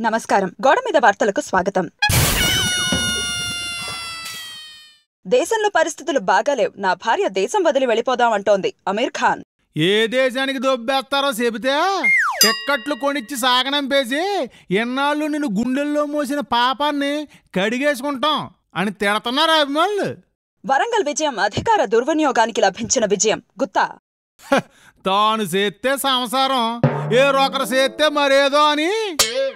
నమస్కారం. గోడ మీద వార్తలకు స్వాగతం. దేశంలో పరిస్థితులు బాగాలేవు. నా భార్య దేశం వదిలి వెళ్ళిపోదాం అంటోంది అమీర్ ఖాన్. ఏ దేశానికి దొబ్బేస్తారో చెబితే టిక్కట్లు కొనిచ్చి సాగనంపేసి ఎన్నాళ్ళు నిన్ను గుండెల్లో మోసిన పాపాన్ని కడిగేసుకుంటాం అని తిడతున్నారా అభిమానులు? వరంగల్ విజయం అధికార దుర్వినియోగానికి లభించిన విజయం. గుత్తా. తాను చేస్తే సంసారం ఏ రొకరు చేస్తే మరేదో అని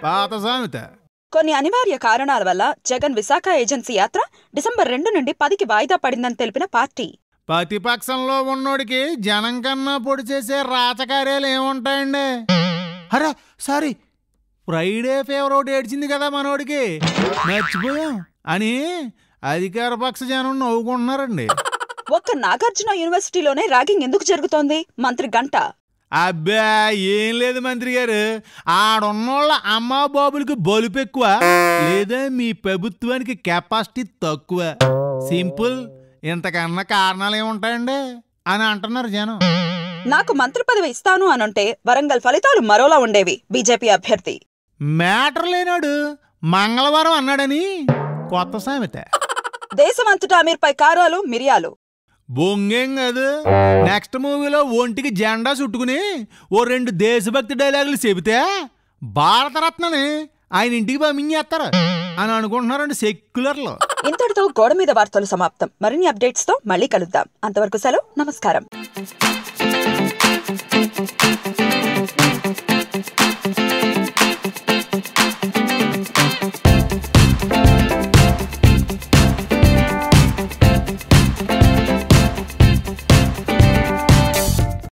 పాత సామెత కొన్ని అనివార్య కారణాల వల్ల జగన్ విశాఖ ఏజెన్సీ యాత్ర డిసెంబర్ రెండు నుండి పదికి వాయిదా పడిందని తెలిపిన పార్టీ. ప్రతిపక్షంలో ఉన్నోడికి జనం కన్నా పొడి చేసే రాచకార్యాలు ఏముంటాయండి? అరే సారీ ఫ్రైడే ఫేవర్ ఒకటి ఏడ్చింది కదా మనోడికి. మర్చిపోయాం. అని అధికార పక్ష జనం నవ్వుకుంటున్నారండి. ఒక్క నాగార్జున యూనివర్సిటీలోనే ర్యాగింగ్ ఎందుకు జరుగుతోంది? మంత్రి గంట. అబ్బా ఏం లేదు మంత్రి గారు. ఆడున్నోళ్ళ అమ్మా బాబులకి బలుపు ఎక్కువ లేదా మీ ప్రభుత్వానికి కెపాసిటీ తక్కువ. సింపుల్. ఇంతకన్నా కారణాలు ఏముంటాయండి? అని అంటున్నారు జనం. నాకు మంత్రి పదవి ఇస్తాను అనంటే వరంగల్ ఫలితాలు మరోలా ఉండేవి బీజేపీ అభ్యర్థి. మ్యాటర్ లేనాడు మంగళవారం అన్నాడని కొత్త సామెత. దేశమంతటా అమీర్పై కారాలు మిరియాలు. బొంగేం కాదు. నెక్స్ట్ మూవీలో ఒంటికి జెండా చుట్టుకుని ఓ రెండు దేశభక్తి డైలాగులు చెబితే భారతరత్నని ఆయన ఇంటికి పంపించేస్తారు అని అనుకుంటున్నారండి సెక్యులర్లు. ఇంతటితో గోడ మీద వార్తలు సమాప్తం. మరిన్ని అప్డేట్స్తో మళ్ళీ కలుద్దాం. అంతవరకు సెలవు నమస్కారం.